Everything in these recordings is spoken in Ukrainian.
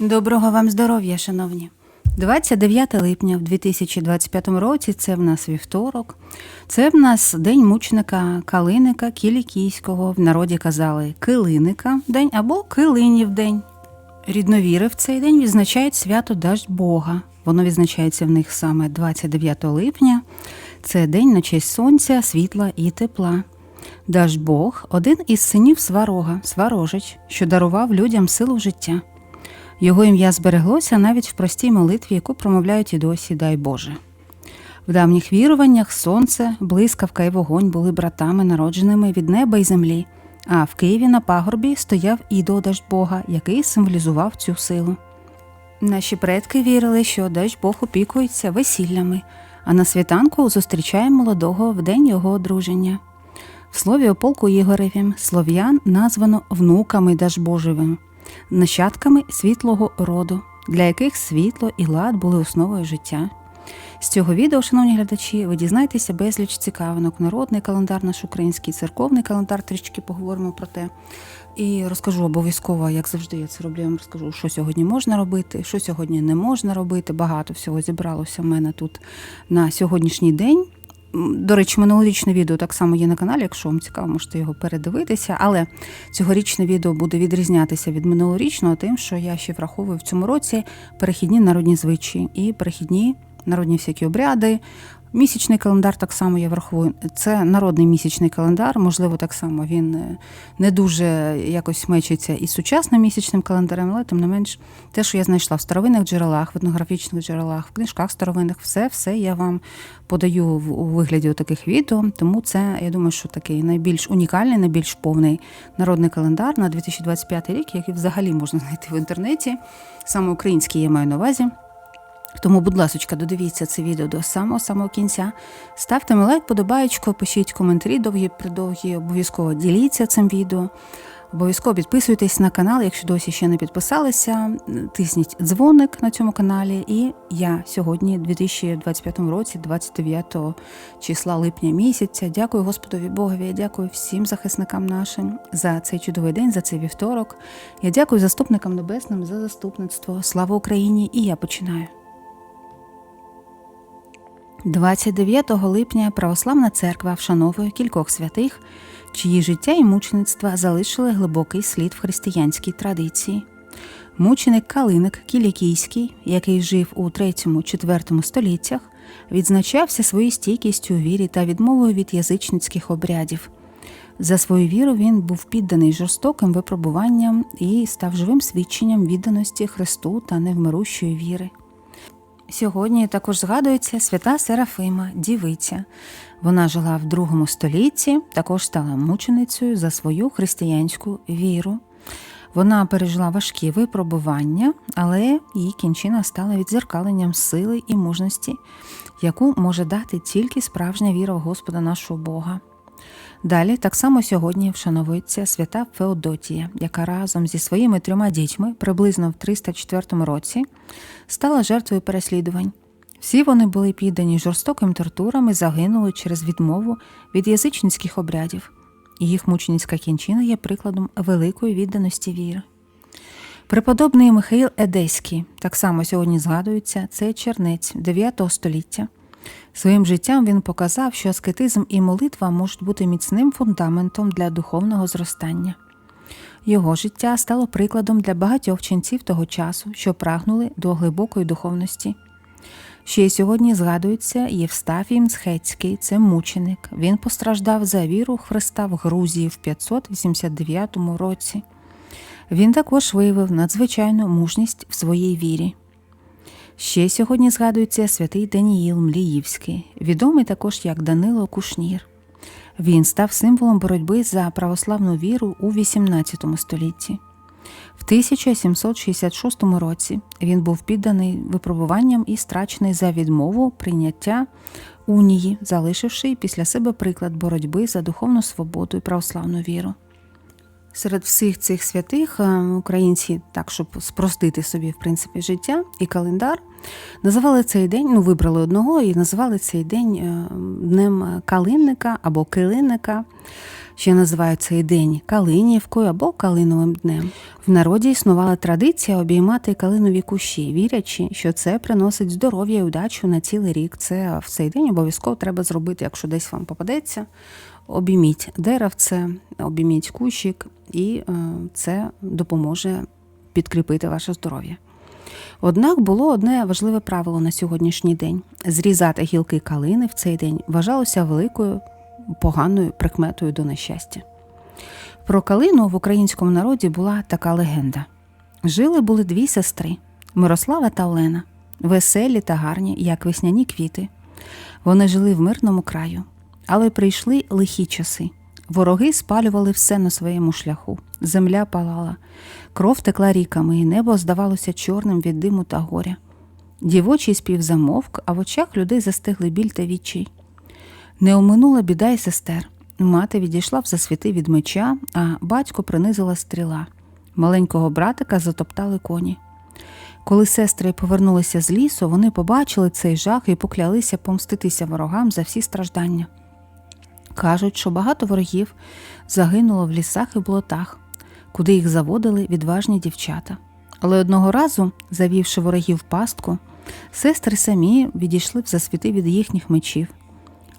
Доброго вам здоров'я, шановні. 29 липня в 2025 році це в нас вівторок. Це в нас день мученика Калиника Кілікійського. В народі казали Килиника день або Килинів день. Рідновіри в цей день відзначають свято Даждь Бога. Воно відзначається в них саме 29 липня. Це день на честь сонця, світла і тепла. Даждь Бог один із синів Сварога, Сварожич, що дарував людям силу життя. Його ім'я збереглося навіть в простій молитві, яку промовляють і досі, дай Боже. В давніх віруваннях сонце, блискавка і вогонь були братами, народженими від неба і землі, а в Києві на пагорбі стояв ідол Даждь Бога, який символізував цю силу. Наші предки вірили, що Даждь Бог опікується весіллями, а на світанку зустрічає молодого в день його одруження. В слові о полку Ігоревім слов'ян названо внуками Дажбожевим, нащадками світлого роду, для яких світло і лад були основою життя. З цього відео, шановні глядачі, ви дізнаєтеся безліч цікавинок. Народний календар, наш український церковний календар, трішки поговоримо про те. І розкажу обов'язково, як завжди, я це роблю. Я вам розкажу, що сьогодні можна робити, що сьогодні не можна робити. Багато всього зібралося в мене тут на сьогоднішній день. До речі, минулорічне відео так само є на каналі. Якщо вам цікаво, можете його передивитися. Але цьогорічне відео буде відрізнятися від минулорічного, тим, що я ще враховую в цьому році перехідні народні звичаї і перехідні народні всякі обряди. Місячний календар так само я враховую. Це народний місячний календар. Можливо, так само він е, не дуже якось мечиться із сучасним місячним календарем, але тим не менш, те, що я знайшла в старовинних джерелах, в етнографічних джерелах, в книжках старовинних, все, все я вам подаю у вигляді таких відео. Тому це, я думаю, що такий найбільш унікальний, найбільш повний народний календар на 2025 рік, який взагалі можна знайти в інтернеті. Саме український я маю на увазі. Тому, будь ласка, додивіться це відео до самого самого кінця. Ставте ми лайк, подобаєчко, пишіть коментарі довгі придовгі, обов'язково діліться цим відео. Обов'язково підписуйтесь на канал, якщо досі ще не підписалися. Тисніть дзвоник на цьому каналі. І я сьогодні, у 2025 році, 29 числа липня місяця, дякую Господові Богові, я дякую всім захисникам нашим за цей чудовий день, за цей вівторок. Я дякую заступникам небесним за заступництво. Слава Україні! І я починаю. 29 липня Православна церква вшановує кількох святих, чиї життя і мучеництва залишили глибокий слід в християнській традиції. Мученик Калиник Кілікійський, який жив у 3-4 століттях, відзначався своєю стійкістю у вірі та відмовою від язичницьких обрядів. За свою віру він був підданий жорстоким випробуванням і став живим свідченням відданості Христу та невмирущої віри. Сьогодні також згадується свята Серафима, дівиця. Вона жила в другому столітті, також стала мученицею за свою християнську віру. Вона пережила важкі випробування, але її кінчина стала відзеркаленням сили і мужності, яку може дати тільки справжня віра в Господа нашого Бога. Далі так само сьогодні вшановується свята Феодотія, яка разом зі своїми трьома дітьми приблизно в 304 році стала жертвою переслідувань. Всі вони були піддані жорстоким тортурам і загинули через відмову від язичницьких обрядів. Їх мученицька кінчина є прикладом великої відданості віри. Преподобний Михаїл Едеський так само сьогодні згадується, це чернець 9 століття. Своїм життям він показав, що аскетизм і молитва можуть бути міцним фундаментом для духовного зростання. Його життя стало прикладом для багатьох ченців того часу, що прагнули до глибокої духовності. Ще й сьогодні згадується Євстафій Мцхецький, це мученик. Він постраждав за віру Христа в Грузії в 589 році. Він також виявив надзвичайну мужність в своїй вірі. Ще сьогодні згадується святий Даніїл Мліївський, відомий також як Данило Кушнір. Він став символом боротьби за православну віру у XVIII столітті. В 1766 році він був підданий випробуванням і страчений за відмову прийняття унії, залишивши після себе приклад боротьби за духовну свободу і православну віру. Серед всіх цих святих е, українці, так щоб спростити собі в принципі життя і календар, називали цей день, ну вибрали одного і називали цей день е, днем калинника або килинника. Ще називають цей день Калинівкою або Калиновим днем. В народі існувала традиція обіймати калинові кущі, вірячи, що це приносить здоров'я і удачу на цілий рік. Це в цей день обов'язково треба зробити, якщо десь вам попадеться. Обійміть деревце, обійміть кущик, і е, це допоможе підкріпити ваше здоров'я. Однак було одне важливе правило на сьогоднішній день: зрізати гілки калини в цей день вважалося великою поганою прикметою до нещастя. Про калину в українському народі була така легенда: жили були дві сестри Мирослава та Олена, веселі та гарні, як весняні квіти. Вони жили в мирному краю, але прийшли лихі часи. Вороги спалювали все на своєму шляху. Земля палала, кров текла ріками, і небо здавалося чорним від диму та горя. Дівочий спів замовк, а в очах людей застигли біль та відчай. Не оминула біда й сестер. Мати відійшла в засвіти від меча, а батько принизила стріла. Маленького братика затоптали коні. Коли сестри повернулися з лісу, вони побачили цей жах і поклялися помститися ворогам за всі страждання. Кажуть, що багато ворогів загинуло в лісах і болотах, куди їх заводили відважні дівчата. Але одного разу, завівши ворогів пастку, сестри самі відійшли в засвіти від їхніх мечів.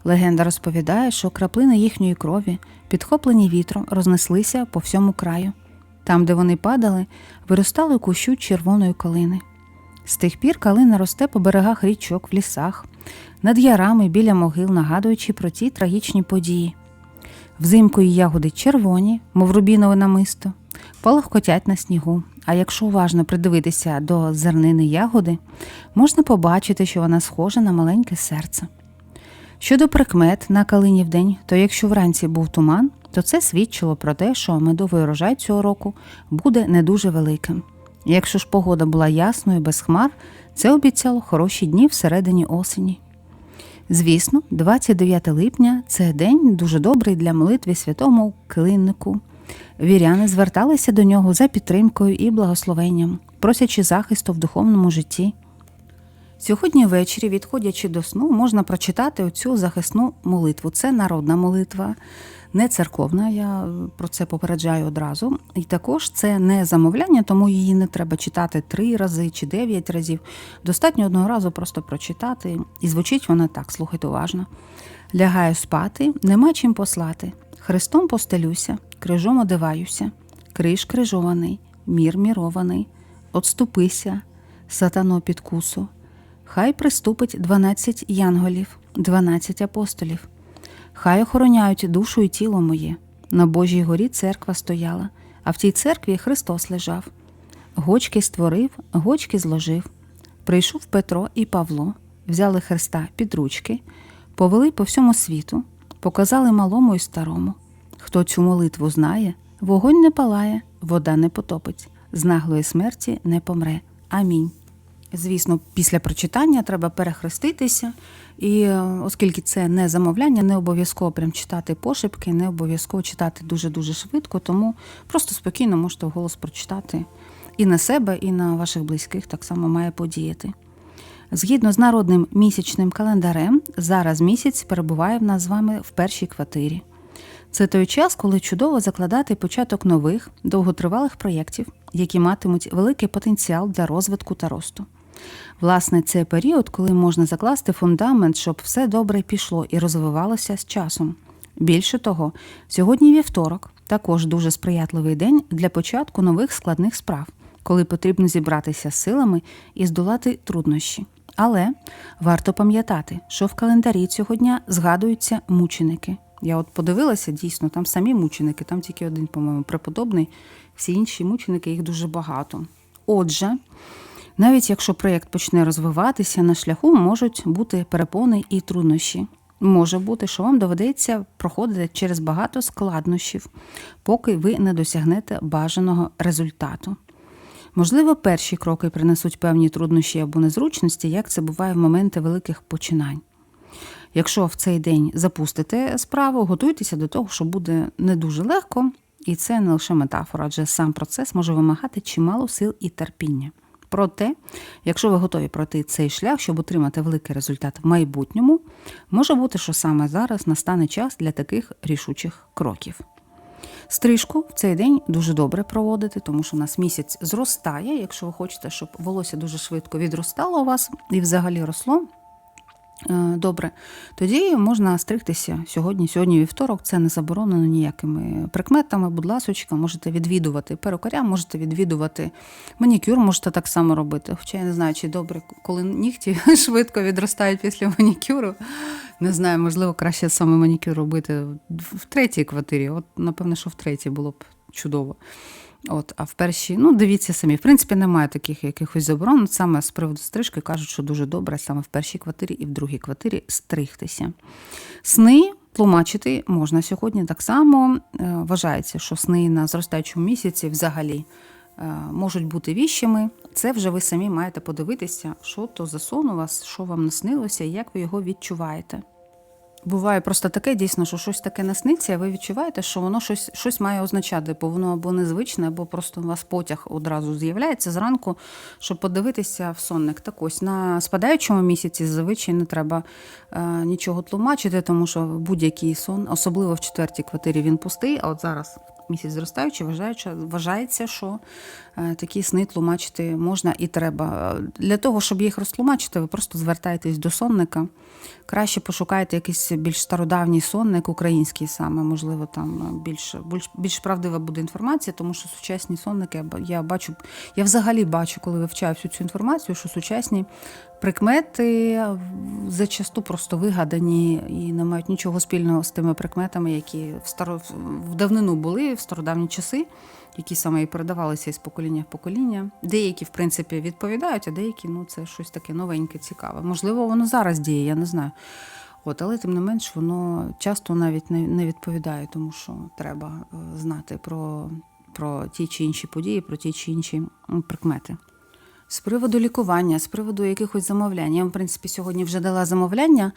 Легенда розповідає, що краплини їхньої крові, підхоплені вітром, рознеслися по всьому краю. Там, де вони падали, виростали кущу червоної калини. З тих пір калина росте по берегах річок, в лісах, над ярами біля могил, нагадуючи про ті трагічні події. Взимку її ягоди червоні, мов рубінове намисто, полохкотять на снігу. А якщо уважно придивитися до зернини ягоди, можна побачити, що вона схожа на маленьке серце. Щодо прикмет на калинів день, то якщо вранці був туман, то це свідчило про те, що медовий урожай цього року буде не дуже великим. Якщо ж погода була ясною, без хмар, це обіцяло хороші дні всередині осені. Звісно, 29 липня це день дуже добрий для молитви святому клиннику. Віряни зверталися до нього за підтримкою і благословенням, просячи захисту в духовному житті. Сьогодні ввечері, відходячи до сну, можна прочитати оцю захисну молитву. Це народна молитва, не церковна, я про це попереджаю одразу. І також це не замовляння, тому її не треба читати три рази чи дев'ять разів. Достатньо одного разу просто прочитати, і звучить вона так, слухайте уважно. Лягаю спати, нема чим послати. Христом постелюся, крижом одиваюся, криж крижований, мір мірований, отступися, сатано підкусу. Хай приступить дванадцять янголів, дванадцять апостолів. Хай охороняють душу і тіло моє. На Божій горі церква стояла, а в тій церкві Христос лежав. Гочки створив, гочки зложив. Прийшов Петро і Павло, взяли Христа під ручки, повели по всьому світу, показали малому і старому. Хто цю молитву знає, вогонь не палає, вода не потопить, з наглої смерті не помре. Амінь. Звісно, після прочитання треба перехреститися, і е, оскільки це не замовляння, не обов'язково прям читати пошепки, не обов'язково читати дуже-дуже швидко, тому просто спокійно можете вголос прочитати і на себе, і на ваших близьких так само має подіяти. Згідно з народним місячним календарем, зараз місяць перебуває в нас з вами в першій квартирі. Це той час, коли чудово закладати початок нових, довготривалих проєктів, які матимуть великий потенціал для розвитку та росту. Власне, це період, коли можна закласти фундамент, щоб все добре пішло і розвивалося з часом. Більше того, сьогодні вівторок, також дуже сприятливий день для початку нових складних справ, коли потрібно зібратися з силами і здолати труднощі. Але варто пам'ятати, що в календарі цього дня згадуються мученики. Я от подивилася, дійсно, там самі мученики, там тільки один, по-моєму, преподобний, всі інші мученики, їх дуже багато. Отже, навіть якщо проєкт почне розвиватися, на шляху можуть бути перепони і труднощі. Може бути, що вам доведеться проходити через багато складнощів, поки ви не досягнете бажаного результату. Можливо, перші кроки принесуть певні труднощі або незручності, як це буває в моменти великих починань. Якщо в цей день запустите справу, готуйтеся до того, що буде не дуже легко, І це не лише метафора, адже сам процес може вимагати чимало сил і терпіння. Проте, якщо ви готові пройти цей шлях, щоб отримати великий результат в майбутньому, може бути, що саме зараз настане час для таких рішучих кроків. Стрижку в цей день дуже добре проводити, тому що у нас місяць зростає. Якщо ви хочете, щоб волосся дуже швидко відростало у вас і взагалі росло. Е, Добре, тоді можна стригтися сьогодні. Сьогодні вівторок, це не заборонено ніякими прикметами. Будь ласочка, можете відвідувати перукаря, можете відвідувати манікюр, можете так само робити. Хоча я не знаю, чи добре, коли нігті швидко відростають після манікюру. Не знаю, можливо, краще саме манікюр робити в третій квартирі. От, напевно, що в третій було б чудово. От, а в першій, ну дивіться самі. В принципі, немає таких якихось заборон. Саме з приводу стрижки кажуть, що дуже добре саме в першій квартирі і в другій квартирі стригтися. Сни тлумачити можна сьогодні так само. Е, Вважається, що сни на зростаючому місяці взагалі е, можуть бути віщими. Це вже ви самі маєте подивитися, що то за сон у вас, що вам наснилося і як ви його відчуваєте. Буває просто таке дійсно, що щось таке насниться, ви відчуваєте, що воно щось, щось має означати, бо воно або незвичне, або просто у вас потяг одразу з'являється зранку, щоб подивитися в сонник. Так ось на спадаючому місяці зазвичай не треба е, нічого тлумачити, тому що будь-який сон, особливо в четвертій квартирі, він пустий, а от зараз. Місяць зростаючий, вважається, що е, такі сни тлумачити можна і треба. Для того, щоб їх розтлумачити, ви просто звертаєтесь до сонника. Краще пошукайте якийсь більш стародавній сонник, український саме, можливо, там більш, більш, більш правдива буде інформація, тому що сучасні сонники, я бачу, я взагалі бачу, коли вивчаю всю цю інформацію, що сучасні прикмети зачасту просто вигадані і не мають нічого спільного з тими прикметами, які в старо в давнину були в стародавні часи, які саме і передавалися із покоління в покоління. Деякі, в принципі, відповідають, а деякі ну це щось таке новеньке, цікаве. Можливо, воно зараз діє, я не знаю. От, але тим не менш, воно часто навіть не, не відповідає, тому що треба е, знати про, про ті чи інші події, про ті чи інші прикмети. З приводу лікування, з приводу якихось замовлянь. Я в принципі, сьогодні вже дала замовляння,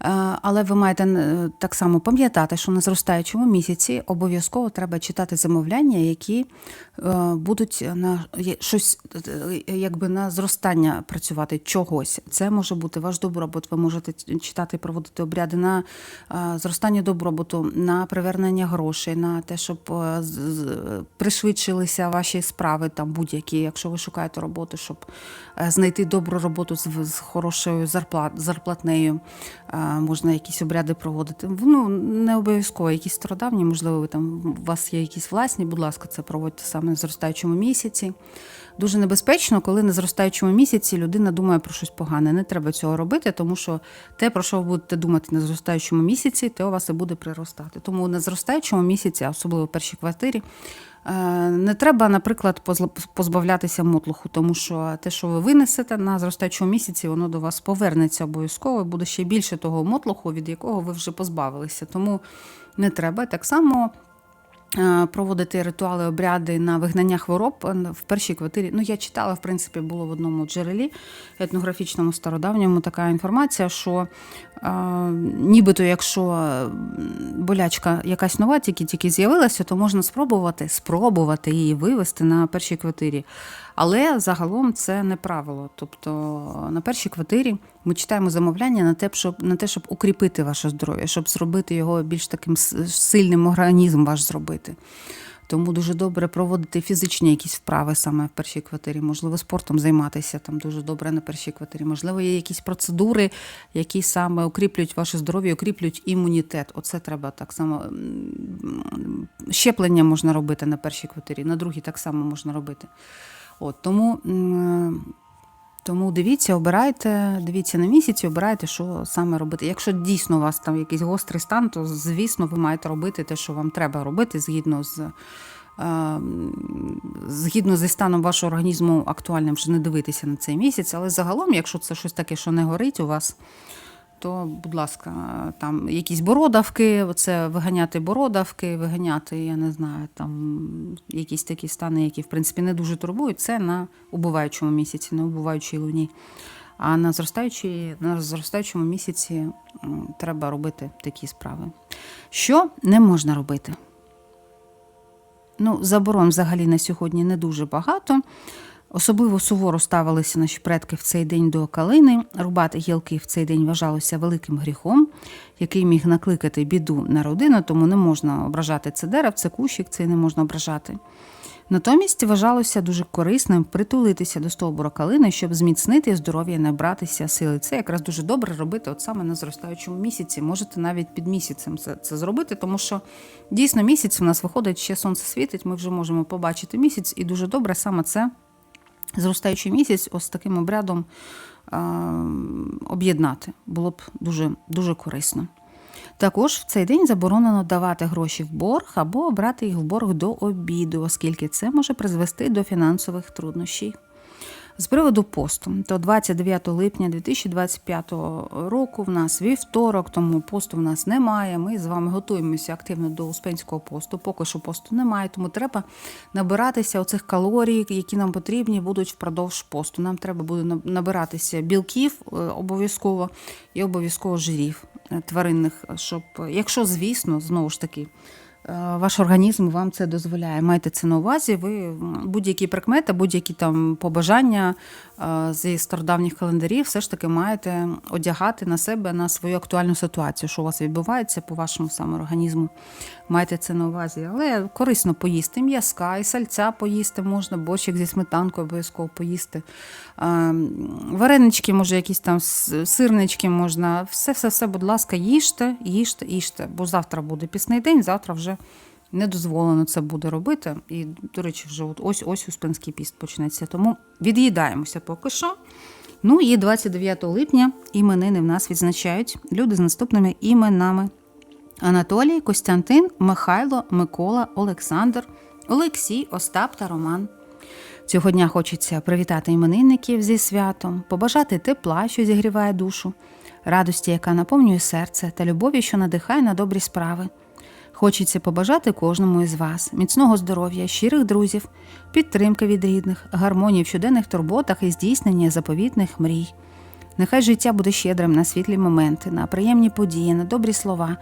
е, але ви маєте е, так само пам'ятати, що на зростаючому місяці обов'язково треба читати замовляння, які е, будуть на щось якби на зростання працювати чогось. Це може бути ваш добробут. Ви можете читати, проводити обряди на зростання добробуту, на привернення грошей, на те, щоб пришвидшилися ваші справи, там будь-які, якщо ви шукаєте роботу, щоб е, знайти добру роботу з, хорошою зарплат, зарплатнею, е, можна якісь обряди проводити. Ну, не обов'язково, якісь стародавні, можливо, ви там у вас є якісь власні, будь ласка, це проводьте саме в зростаючому місяці. Дуже небезпечно, коли на зростаючому місяці людина думає про щось погане. Не треба цього робити, тому що те, про що ви будете думати на зростаючому місяці, те у вас і буде приростати. Тому на зростаючому місяці, особливо в першій квартирі, е, не треба, наприклад, позбавлятися мотлуху, тому що те, що ви винесете на зростаючому місяці, воно до вас повернеться обов'язково, буде ще більше того мотлуху, від якого ви вже позбавилися. Тому не треба. Так само проводити ритуали, обряди на вигнання хвороб е, в першій квартирі. Ну, я читала, в принципі, було в одному джерелі етнографічному стародавньому така інформація, що е, нібито, якщо болячка якась нова, тільки тільки з'явилася, то можна спробувати спробувати її вивести на першій квартирі. Але загалом це не правило. Тобто на першій квартирі ми читаємо замовляння на те, щоб на те, щоб укріпити ваше здоров'я, щоб зробити його більш таким сильним організм ваш зробити. Тому дуже добре проводити фізичні якісь вправи саме в першій квартирі, можливо, спортом займатися там дуже добре на першій квартирі. Можливо, є якісь процедури, які саме укріплюють ваше здоров'я, укріплюють імунітет. Оце треба так само. Щеплення можна робити на першій квартирі, на другій так само можна робити. От, тому, тому дивіться, обирайте, дивіться на місяці, обирайте, що саме робити. Якщо дійсно у вас там якийсь гострий стан, то звісно ви маєте робити те, що вам треба робити згідно з. е, Згідно зі станом вашого організму актуальним, вже не дивитися на цей місяць, але загалом, якщо це щось таке, що не горить у вас, то, будь ласка, там якісь бородавки, оце виганяти бородавки, виганяти, я не знаю, там якісь такі стани, які в принципі не дуже турбують, це на убуваючому місяці, на убуваючій луні. А на зростаючій, на зростаючому місяці треба робити такі справи. Що не можна робити? Ну, заборон взагалі на сьогодні не дуже багато. Особливо суворо ставилися наші предки в цей день до калини. Рубати гілки в цей день вважалося великим гріхом, який міг накликати біду на родину, тому не можна ображати це дерев, це кущик, це не можна ображати. Натомість вважалося дуже корисним притулитися до стовбура калини, щоб зміцнити здоров'я набратися сили. Це якраз дуже добре робити от саме на зростаючому місяці. Можете навіть під місяцем це, це зробити, тому що дійсно місяць у нас виходить, ще сонце світить, ми вже можемо побачити місяць, і дуже добре саме це зростаючий місяць ось таким обрядом е, об'єднати. Було б дуже, дуже корисно. Також в цей день заборонено давати гроші в борг або брати їх в борг до обіду, оскільки це може призвести до фінансових труднощів. З приводу посту, то 29 липня 2025 року в нас вівторок, тому посту в нас немає. Ми з вами готуємося активно до Успенського посту. Поки що посту немає, тому треба набиратися оцих калорій, які нам потрібні будуть впродовж посту. Нам треба буде набиратися білків е, обов'язково і обов'язково жирів е, тваринних, щоб, якщо, звісно, знову ж таки. Е, ваш організм вам це дозволяє. Майте це на увазі. Ви будь-які прикмети, будь-які там побажання зі стародавніх календарів, все ж таки маєте одягати на себе на свою актуальну ситуацію, що у вас відбувається по вашому саме організму. Майте це на увазі. Але корисно поїсти м'язка, і сальця поїсти можна, борщик зі сметанкою обов'язково поїсти. Е, варенички, може, якісь там сирнички можна. Все, все, все, будь ласка, їжте, їжте, їжте. Бо завтра буде пісний день, завтра вже не дозволено це буде робити. І, до речі, вже от ось ось Успенський піст почнеться. Тому від'їдаємося поки що. Ну і 29 липня іменини в нас відзначають люди з наступними іменами: Анатолій, Костянтин, Михайло, Микола, Олександр, Олексій, Остап та Роман. Цього дня хочеться привітати іменинників зі святом, побажати тепла, що зігріває душу, радості, яка наповнює серце, та любові, що надихає на добрі справи. Хочеться побажати кожному із вас міцного здоров'я, щирих друзів, підтримки від рідних, гармонії в щоденних турботах і здійснення заповітних мрій. Нехай життя буде щедрим на світлі моменти, на приємні події, на добрі слова,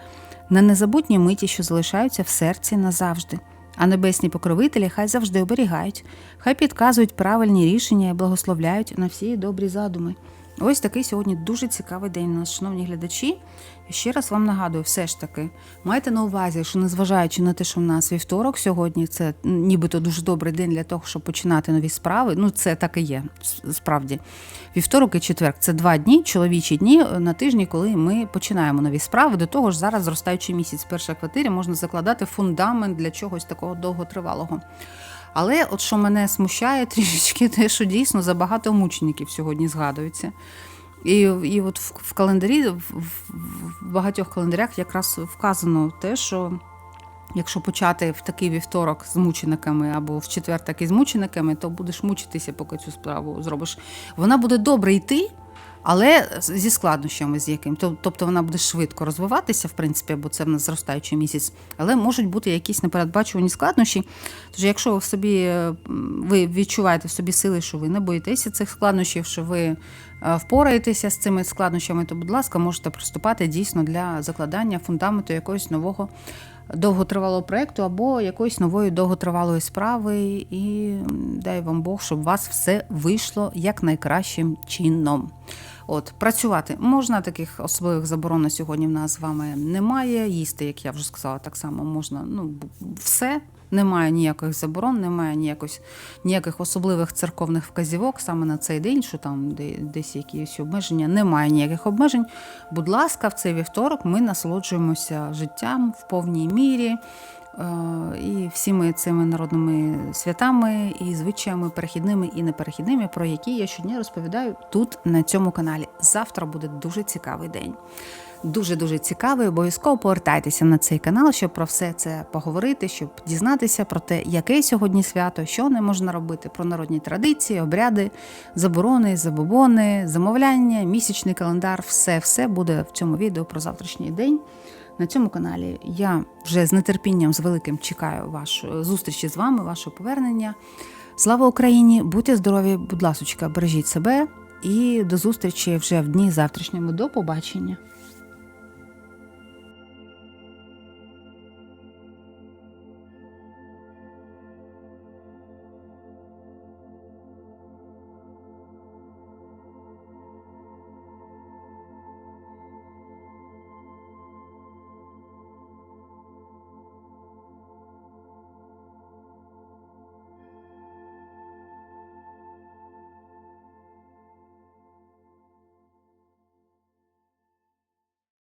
на незабутні миті, що залишаються в серці назавжди. А небесні покровителі хай завжди оберігають, хай підказують правильні рішення і благословляють на всі добрі задуми. Ось такий сьогодні дуже цікавий день нас, шановні глядачі. Ще раз вам нагадую, все ж таки, майте на увазі, що незважаючи на те, що в нас вівторок сьогодні, це нібито дуже добрий день для того, щоб починати нові справи. Ну, це так і є, справді. Вівторок і четверг це два дні, чоловічі дні на тижні, коли ми починаємо нові справи. До того ж, зараз зростаючий місяць в першій квартирі можна закладати фундамент для чогось такого довготривалого. Але от що мене смущає трішечки, те, що дійсно забагато мучеників сьогодні згадується. І і от в, календарі, в, в багатьох календарях якраз вказано те, що якщо почати в такий вівторок з мучениками або в четвер так і з мучениками, то будеш мучитися, поки цю справу зробиш. Вона буде добре йти. Але зі складнощами, з яким тобто вона буде швидко розвиватися, в принципі, бо це в нас зростаючий місяць, але можуть бути якісь непередбачувані складнощі. Тож, якщо в собі е, ви відчуваєте в собі сили, що ви не боїтеся цих складнощів, що ви е, впораєтеся з цими складнощами, то, будь ласка, можете приступати дійсно для закладання фундаменту якогось нового довготривалого проєкту або якоїсь нової довготривалої справи, і дай вам Бог, щоб у вас все вийшло як найкращим чином. От, Працювати можна, таких особливих заборон на сьогодні в нас з вами немає. Їсти, як я вже сказала, так само можна ну, все. Немає ніяких заборон, немає ніякось, ніяких особливих церковних вказівок саме на цей день, що там десь якісь обмеження, немає ніяких обмежень. Будь ласка, в цей вівторок ми насолоджуємося життям в повній мірі. Е, і всіми цими народними святами і звичаями перехідними і неперехідними, про які я щодня розповідаю тут на цьому каналі. Завтра буде дуже цікавий день дуже-дуже цікавий. Обов'язково повертайтеся на цей канал, щоб про все це поговорити, щоб дізнатися про те, яке сьогодні свято, що не можна робити, про народні традиції, обряди, заборони, забобони, замовляння, місячний календар все все буде в цьому відео про завтрашній день. На цьому каналі я вже з нетерпінням з великим чекаю вашої зустрічі з вами, вашого повернення. Слава Україні! Будьте здорові, будь ласочка, бережіть себе і до зустрічі вже в дні завтрашньому. До побачення!